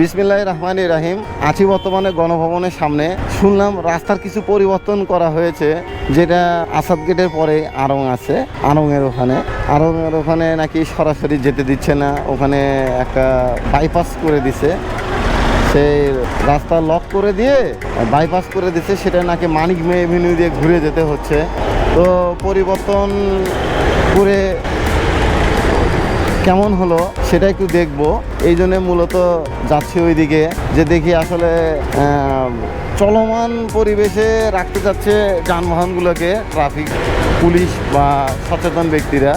বিসমিল্লাহ রহমান রাহিম। আছি বর্তমানে গণভবনের সামনে। শুনলাম রাস্তার কিছু পরিবর্তন করা হয়েছে, যেটা আসাদ গেটের পরে আড়ং আছে আড়ংয়ের ওখানে। আড়ংয়ের ওখানে নাকি সরাসরি যেতে দিচ্ছে না, ওখানে একটা বাইপাস করে দিছে। সেই রাস্তা লক করে দিয়ে বাইপাস করে দিচ্ছে সেটা নাকি মানিক মে এভিনিউ দিয়ে ঘুরে যেতে হচ্ছে। তো পরিবর্তন করে কেমন হলো সেটা একটু দেখব। এই জন্য মূলত যাচ্ছি ওইদিকে, যে দেখি আসলে চলমান পরিবেশে রাখতে যাচ্ছে যানবাহনগুলোকে, ট্রাফিক, পুলিশ বা সচেতন ব্যক্তিরা।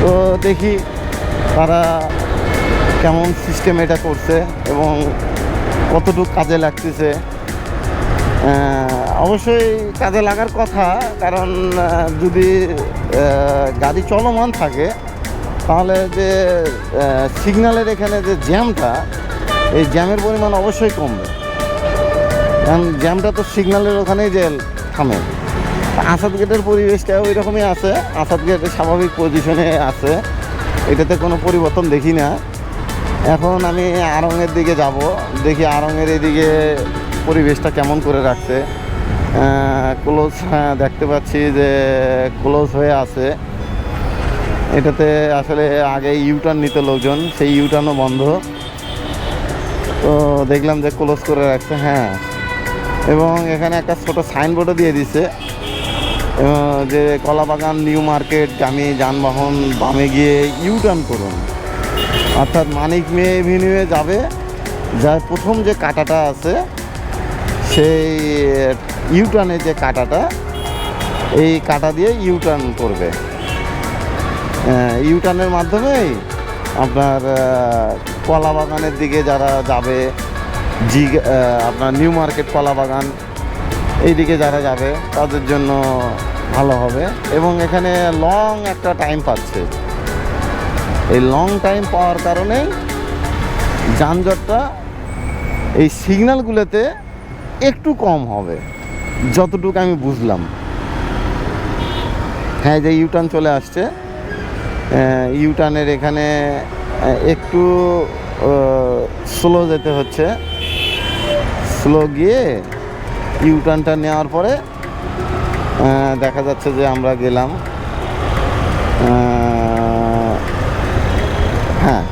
তো দেখি তারা কেমন সিস্টেম এটা করছে এবং কতটুকু কাজে লাগতেছে। অবশ্যই কাজে লাগার কথা, কারণ যদি গাড়ি চলমান থাকে তাহলে যে সিগনালের এখানে যে জ্যামটা এই জ্যামের পরিমাণ অবশ্যই কমবে। কারণ জ্যামটা তো সিগনালের ওখানেই যে থামে। আসাদ গেটের পরিবেশটা ওই রকমই আছে। আসাদ গেটের স্বাভাবিক পজিশনে আছে। এটাতে কোনো পরিবর্তন দেখি না। এখন আমি আড়ংয়ের দিকে যাব। দেখি আড়ংয়ের এদিকে পরিবেশটা কেমন করে রাখছে। ক্লোজ হ্যাঁ দেখতে পাচ্ছি যে ক্লোজ হয়ে আছে। এটাতে আসলে আগে ইউটার্ন নিত লোকজন, সেই ইউটার্নও বন্ধ। তো দেখলাম যে ক্লোজ করে রাখছে হ্যাঁ। এবং এখানে একটা ছোটো সাইনবোর্ডও দিয়ে দিছে যে কলাবাগান নিউ মার্কেট গামী, যানবাহন, বামে গিয়ে ইউটার্ন করুন। অর্থাৎ মানিক মেয়ে এভিনিউয়ে যাবে, যার প্রথম যে কাটাটা আছে, সেই ইউটার্নের যে কাটাটা, এই কাটা দিয়ে ইউটার্ন করবে। ইউটার্নের মাধ্যমেই আপনার কলা বাগানের দিকে যারা যাবে জি আপনার নিউ মার্কেট কলা বাগান এইদিকে যারা যাবে, তাদের জন্য ভালো হবে। এবং এখানে লং একটা টাইম পাচ্ছে। এই লং টাইম পাওয়ার কারণেই যানজটটা এই সিগন্যালগুলোতে একটু কম হবে, যতটুকু আমি বুঝলাম। হ্যাঁ যে ইউটার্ন চলে আসছে। ইউটার্নের এখানে একটু স্লো যেতে হচ্ছে। স্লো গিয়ে ইউটার্নটা নেওয়ার পরে দেখা যাচ্ছে যে আমরা গেলাম হ্যাঁ।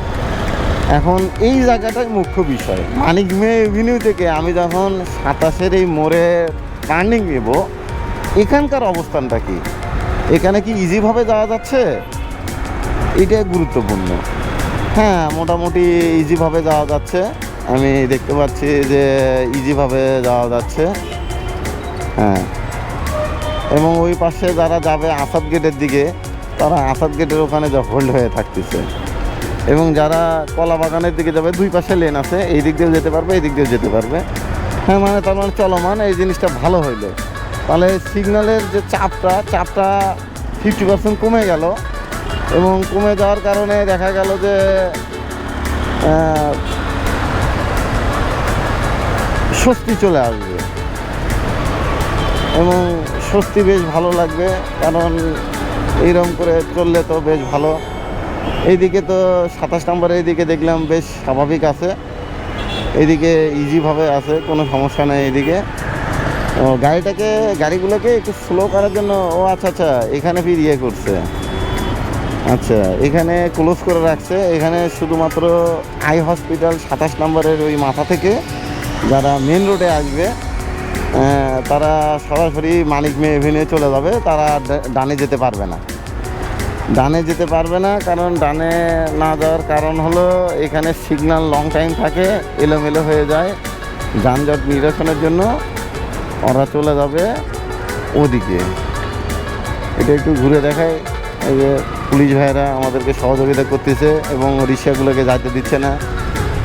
এখন এই জায়গাটাই মুখ্য বিষয়। মানিক মে এভিনিউ থেকে আমি যখন সাতাশের এই মোড়ে টার্নিং নেব, এখানকার অবস্থানটা কি? এখানে কি ইজিভাবে যাওয়া যাচ্ছে? এটাই গুরুত্বপূর্ণ। হ্যাঁ মোটামুটি ইজিভাবে যাওয়া যাচ্ছে। আমি দেখতে পাচ্ছি যে ইজিভাবে যাওয়া যাচ্ছে। হ্যাঁ। এবং ওই পাশে যারা যাবে আসাদ গেটের দিকে, তারা আসাদ গেটের ওখানে হোল্ড হয়ে থাকতেছে। এবং যারা কলা বাগানের দিকে যাবে, দুই পাশে লেন আছে। এই দিক দিয়েও যেতে পারবে, এই দিক দিয়েও যেতে পারবে। হ্যাঁ মানে তার মানে চলমান, এই জিনিসটা ভালো হইল। তাহলে সিগন্যালের যে চাপটা চাপটা ফিফটি পার্সেন্ট কমে গেল। এবং কমে যাওয়ার কারণে দেখা গেল যে স্বস্তি চলে আসবে। এবং স্বস্তি বেশ ভালো লাগবে, কারণ এইরকম করে চললে তো বেশ ভালো। এইদিকে তো সাতাশ নম্বরে এইদিকে দেখলাম বেশ স্বাভাবিক আছে। এইদিকে ইজিভাবে আছে, কোনো সমস্যা নেই এইদিকে। ও, গাড়িটাকে, গাড়িগুলোকে একটু স্লো করার জন্য, ও আচ্ছা আচ্ছা এখানে ফির ইয়ে করছে। আচ্ছা এখানে ক্লোজ করে রাখছে। এখানে শুধুমাত্র আই হসপিটাল সাতাশ নম্বরের ওই মাথা থেকে যারা মেন রোডে আসবে তারা সরাসরি মানিক মেয়ে এভিনিউ চলে যাবে। তারা ডানে যেতে পারবে না। ডানে যেতে পারবে না, কারণ ডানে না যাওয়ার কারণ হলো এখানে সিগনাল লং টাইম থাকে, এলোমেলো হয়ে যায়। যানজট নিরসনের জন্য ওরা চলে যাবে ওদিকে। এটা একটু ঘুরে দেখায় এই যে পুলিশ ভাইয়েরা আমাদেরকে সহযোগিতা করতেছে এবং রিক্সাগুলোকে যাইতে দিচ্ছে না।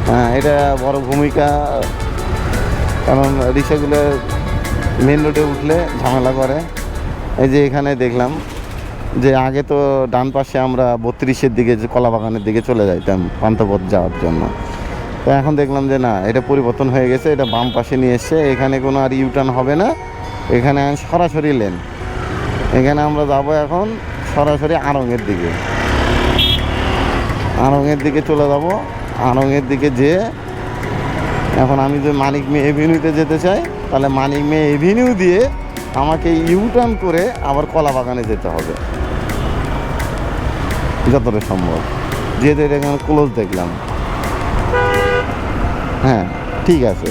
হ্যাঁ, এটা বড় ভূমিকা। কারণ রিক্সাগুলো মেন রোডে উঠলে ঝামেলা করে। এই যে এখানে দেখলাম যে আগে তো ডান পাশে আমরা বত্রিশের দিকে যে কলাবাগানের দিকে চলে যাইতাম পান্থপথ যাওয়ার জন্য। তো এখন দেখলাম যে না এটা পরিবর্তন হয়ে গেছে এটা বাম পাশে নিয়ে এসছে এখানে কোনো আর ইউটার্ন হবে না। এখানে সরাসরি লেন এখানে আমরা যাব এখন সরাসরি আড়ংয়ের দিকে। আড়ংয়ের দিকে চলে যাব। আনংয়ের দিকে যেয়ে এখন আমি যদি মানিক মে এভিনিউতে যেতে চাই, তাহলে মানিক মে এভিনিউ দিয়ে আমাকে ইউটার্ন করে আবার কলা বাগানে যেতে হবে। যতটা সম্ভব। এটা এখানে ক্লোজ দেখলাম। হ্যাঁ ঠিক আছে।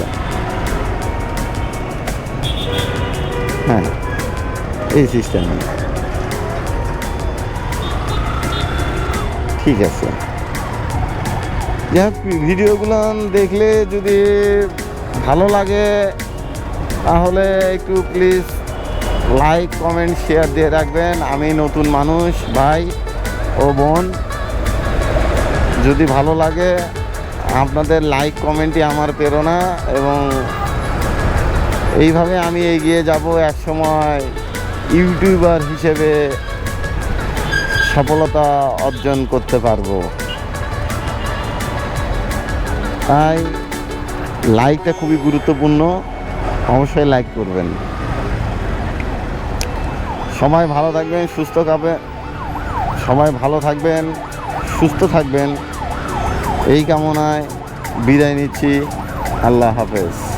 হ্যাঁ এই সিস্টেমে ঠিক আছে। যাই ভিডিওগুলো দেখলে যদি ভালো লাগে, তাহলে একটু প্লিজ লাইক কমেন্ট শেয়ার দিয়ে রাখবেন। আমি নতুন মানুষ, ভাই ও বোন। যদি ভালো লাগে, আপনাদের লাইক কমেন্টই আমার প্রেরণা এবং এইভাবে আমি এগিয়ে যাব এক সময় ইউটিউবার হিসেবে। সফলতা অর্জন করতে পারব। তাই লাইকটা খুবই গুরুত্বপূর্ণ। অবশ্যই লাইক করবেন। সবাই ভালো থাকবেন, সুস্থ খাবে সবাই ভালো থাকবেন, সুস্থ থাকবেন। এই কামনায় বিদায় নিচ্ছি। আল্লাহ হাফেজ।